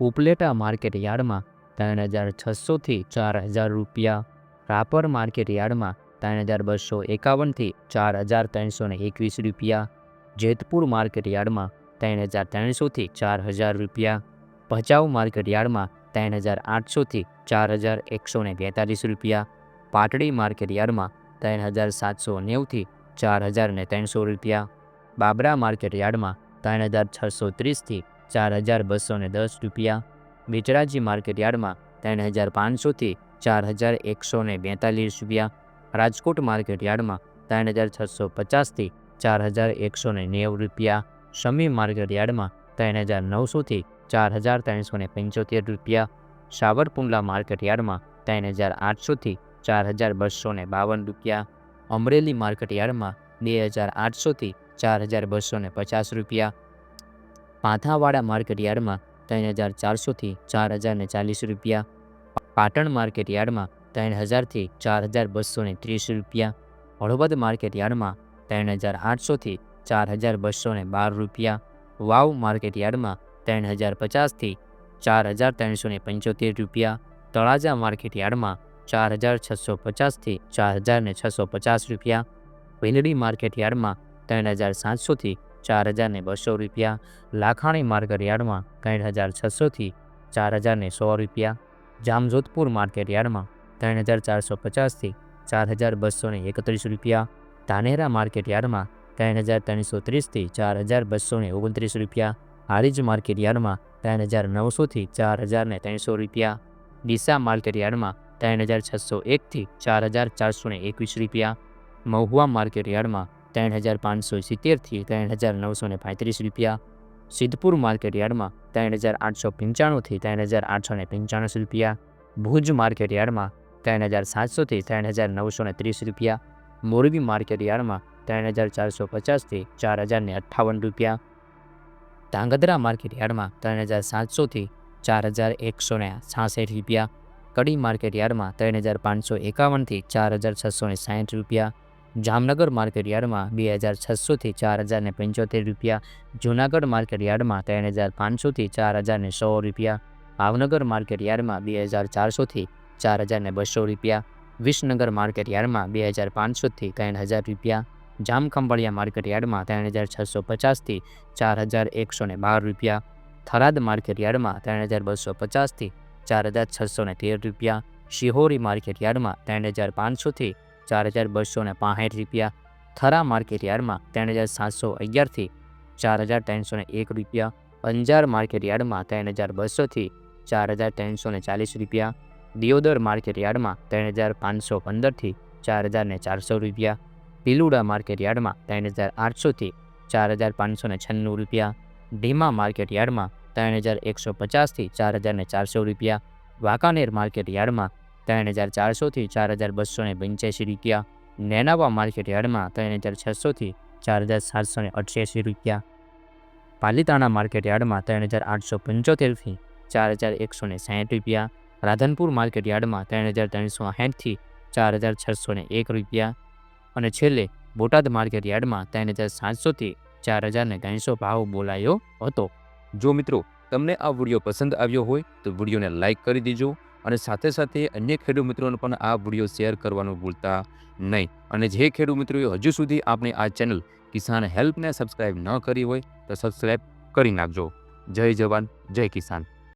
Upleta market યાર્ડમાં ત્રણ હજાર છસોથી ચાર હજાર રૂપિયા. રાપર માર્કેટ યાર્ડમાં ત્રણ હજાર બસો એકાવનથી ચાર હજાર ત્રણસો ને એકવીસ રૂપિયા. જેતપુર માર્કેટ યાર્ડમાં ત્રણ હજાર ત્રણસોથી ચાર હજાર રૂપિયા. ભચાઉ માર્કેટ યાર્ડમાં ત્રણ હજાર આઠસોથી ચાર હજાર એકસો ને બેતાલીસ રૂપિયા. પાટડી માર્કેટ યાર્ડમાં ત્રણ હજાર સાતસો નેવુંથી ચાર હજાર ને ત્રણસો રૂપિયા. બાબરા માર્કેટ યાર્ડમાં ત્રણ હજાર છસો ત્રીસથી ચાર હજાર બસો ને દસ રૂપિયા, બેચરાજી માર્કેટ યાર્ડમાં ત્રણ હજાર પાંચસોથી ચાર હજાર એકસો ને બેતાલીસ રૂપિયા, રાજકોટ માર્કેટ યાર્ડમાં ત્રણ હજાર છસો પચાસથી ચાર હજાર એકસો ને નેવું રૂપિયા શમી માર્કેટ યાર્ડમાં ત્રણ હજાર નવસોથી ચાર હજાર ત્રણસો ને પંચોતેર રૂપિયા, સાવરકુંડલા માર્કેટ યાર્ડમાં ત્રણ હજાર આઠસોથી ચાર હજાર બસો ને બાવન રૂપિયા, અમરેલી માર્કેટ યાર્ડમાં બે હજાર આઠસોથી ચાર હજાર બસો ને પચાસ રૂપિયા પાંથાવાડા માર્કેટ યાર્ડમાં ત્રણ હજાર ચારસોથી ચાર હજાર ને ચાલીસ રૂપિયા. પાટણ માર્કેટ યાર્ડમાં ત્રણ હજારથી ચાર હજાર બસો ને ત્રીસ રૂપિયા. હળવદ માર્કેટ યાર્ડમાં ત્રણ હજાર આઠસોથી ચાર હજાર બસો ને બાર રૂપિયા. વાવ માર્કેટ યાર્ડમાં ત્રણ હજાર પચાસથી ચાર હજાર ત્રણસો ને પંચોતેર રૂપિયા. તળાજા માર્કેટ યાર્ડમાં ચાર હજાર છસો પચાસથી ચાર હજાર ને છસો પચાસ રૂપિયા. વેલડી માર્કેટ યાર્ડમાં ત્રણ હજાર સાતસોથી ચાર હજારને બસો રૂપિયા, લાખાણી માર્કેટ યાર્ડમાં ત્રણ હજાર છસોથી ચાર હજારને સો રૂપિયા, જામજોધપુર માર્કેટ યાર્ડમાં ત્રણ હજાર ચારસો પચાસથી ચાર હજાર બસોને એકત્રીસ રૂપિયા, ધાનેરા માર્કેટ યાર્ડમાં ત્રણ હજાર ત્રણસો ત્રીસથી ચાર હજાર બસોને ઓગણત્રીસ રૂપિયા, હારીજ માર્કેટ યાર્ડમાં ત્રણ હજાર નવસોથી ચાર હજારને ત્રણસો રૂપિયા, ડીસા માર્કેટ યાર્ડમાં ત્રણ હજાર છસો એકથી ચાર હજાર ચારસો એકવીસ રૂપિયા, મહુવા માર્કેટ યાર્ડમાં ત્રણ હજાર પાંચસો સિત્તેરથી ત્રણ હજાર નવસો ને પાંત્રીસ રૂપિયા. સિદ્ધપુર માર્કેટ યાર્ડમાં ત્રણ હજાર આઠસો પંચાણુંથી ત્રણ હજાર આઠસો ને પંચાણું રૂપિયા. ભુજ માર્કેટ યાર્ડમાં ત્રણ હજાર સાતસોથી ત્રણ હજાર નવસો ને ત્રીસ રૂપિયા. મોરબી માર્કેટ યાર્ડમાં ત્રણ હજાર ચારસો પચાસથી ચાર હજાર ને અઠ્ઠાવન રૂપિયા. ધાંગધ્રા માર્કેટ યાર્ડમાં ત્રણ હજાર સાતસોથી ચાર હજાર એકસો ને છાસઠ રૂપિયા. કડી માર્કેટ યાર્ડમાં ત્રણ હજાર પાંચસો એકાવનથી ચાર હજાર છસો ને સાઠ રૂપિયા. જામનગર માર્કેટ યાર્ડમાં બે હજાર છસોથી ચાર હજારને પંચોતેર રૂપિયા, જૂનાગઢ માર્કેટ યાર્ડમાં ત્રણ હજાર પાંચસોથી ચાર હજારને સો રૂપિયા, ભાવનગર માર્કેટ યાર્ડમાં બે હજાર ચારસોથી ચાર હજારને બસો રૂપિયા, વિસનગર માર્કેટ યાર્ડમાં બે હજાર પાંચસોથી ત્રણ હજાર રૂપિયા, જામખંભાળિયા માર્કેટ યાર્ડમાં ત્રણ હજાર છસો પચાસથી ચાર હજાર એકસો ને બાર રૂપિયા, થરાદ માર્કેટ યાર્ડમાં ત્રણ હજાર બસો પચાસથી ચાર હજાર છસો ને તેર રૂપિયા, શિહોરી માર્કેટ યાર્ડમાં ત્રણ હજાર પાંચસોથી ચાર હજાર બસો ને પાંસઠ રૂપિયા, થરા માર્કેટ યાર્ડમાં ત્રણ હજાર સાતસો અગિયારથી ચાર હજાર ત્રણસો ને એક રૂપિયા, અંજાર માર્કેટ યાર્ડમાં ત્રણ હજાર બસોથી ચાર હજાર ત્રણસો ને ચાલીસ રૂપિયા, દિયોદર માર્કેટ યાર્ડમાં ત્રણ હજાર પાંચસો પંદરથી ચાર હજાર ને ચારસો રૂપિયા, પીલુડા માર્કેટ યાર્ડમાં ત્રણ હજાર આઠસોથી ચાર હજાર પાંચસો ને છન્નું રૂપિયા, ઢીમા માર્કેટ યાર્ડમાં ત્રણ હજાર એકસો પચાસથી ચાર હજાર ને ચારસો રૂપિયા, વાંકાનેર માર્કેટ યાર્ડમાં ત્રણ હજાર ચારસોથી ચાર હજાર બસો ને પંચ્યાસી રૂપિયા. નેનાવા માર્કેટ યાર્ડમાં ત્રણ હજાર છસોથી ચાર હજાર સાતસો ને અઠ્યાસી રૂપિયા. પાલિતાણા માર્કેટ યાર્ડમાં ત્રણ હજાર આઠસો પંચોતેરથી ચાર હજાર એકસો ને સાહીઠ રૂપિયા. રાધનપુર માર્કેટ યાર્ડમાં ત્રણ હજાર ત્રણસો સાઠથી ચાર હજાર છસો ને એક રૂપિયા. અને છેલ્લે બોટાદ માર્કેટ યાર્ડમાં ત્રણ હજાર સાતસોથી ચાર હજાર ને ત્રણસો ભાવ બોલાયો હતો. જો મિત્રો તમને આ વીડિયો પસંદ આવ્યો હોય તો વિડીયોને લાઇક કરી દેજો અને સાથે સાથે અન્ય ખેડૂત મિત્રોને પણ આ વીડિયો શેર કરવાનું ભૂલતા નહીં. અને જે ખેડૂત મિત્રોએ હજુ સુધી આપણે આ ચેનલ કિસાન હેલ્પને સબસ્ક્રાઇબ ન કરી હોય તો સબસ્ક્રાઇબ કરી નાખજો. જય જવાન, જય કિસાન.